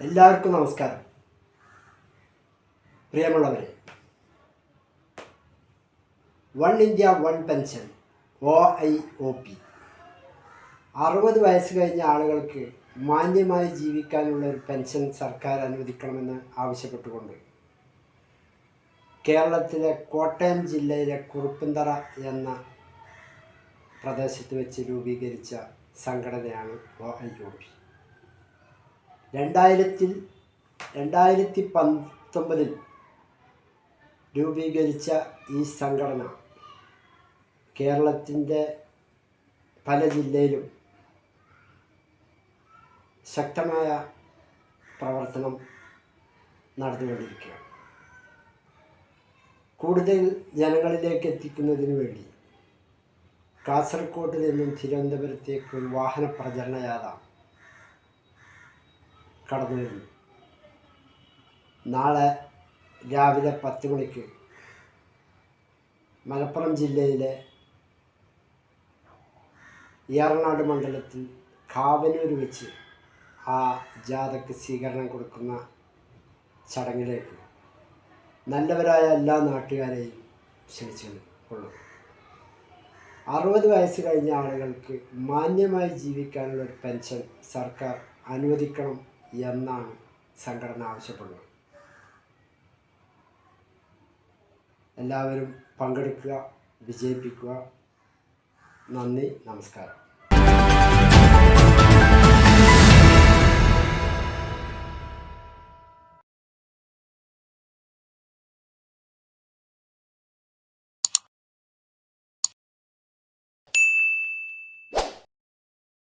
എല്ലാവർക്കും നമസ്കാരം. പ്രിയമുള്ളവരെ one India one pension O I O P. അറുപത് വയസ്സ് കഴിഞ്ഞ ആളുകൾക്ക് മാന്യമായി ജീവിക്കാനുള്ള ഒരു പെൻഷൻ സർക്കാർ അനുവദിക്കണമെന്ന് ആവശ്യപ്പെട്ടുകൊണ്ട് കേരളത്തിലെ കോട്ടയം ജില്ലയിലെ കുറുപ്പന്തറ എന്ന പ്രദേശത്ത് വെച്ച് രൂപീകരിച്ച സംഘടനയാണ് ഒ ഐ ഒ പി. രണ്ടായിരത്തിൽ രണ്ടായിരത്തി പത്തൊമ്പതിൽ രൂപീകരിച്ച ഈ സംഘടന കേരളത്തിന്റെ പല ജില്ലയിലും ശക്തമായ പ്രവർത്തനം നടന്നുകൊണ്ടിരിക്കുകയാണ്. കൂടുതൽ ജനങ്ങളിലേക്ക് എത്തിക്കുന്നതിന് വേണ്ടി കാസർഗോഡ് നിന്നും തിരുവനന്തപുരത്തേക്ക് ഒരു വാഹന പ്രചരണ യാത്ര കടന്നു വരുന്നു നാളെ രാവിലെ പത്ത് മണിക്ക് മലപ്പുറം ജില്ലയിലെ ഏറനാട് മണ്ഡലത്തിൽ കാവനൂർ വെച്ച് ആ ജാഥയ്ക്ക് സ്വീകരണം കൊടുക്കുന്ന ചടങ്ങിലേക്ക് നല്ലവരായ എല്ലാ നാട്ടുകാരെയും ക്ഷണിച്ചു കൊള്ളും അറുപത് വയസ്സ് കഴിഞ്ഞ ആളുകൾക്ക് മാന്യമായി ജീവിക്കാനുള്ള ഒരു പെൻഷൻ സർക്കാർ അനുവദിക്കണം എന്നാണ് സംഘടന ആവശ്യപ്പെടുന്നത്. എല്ലാവരും പങ്കെടുക്കുക വിജയിപ്പിക്കുക. നന്ദി നമസ്കാരം.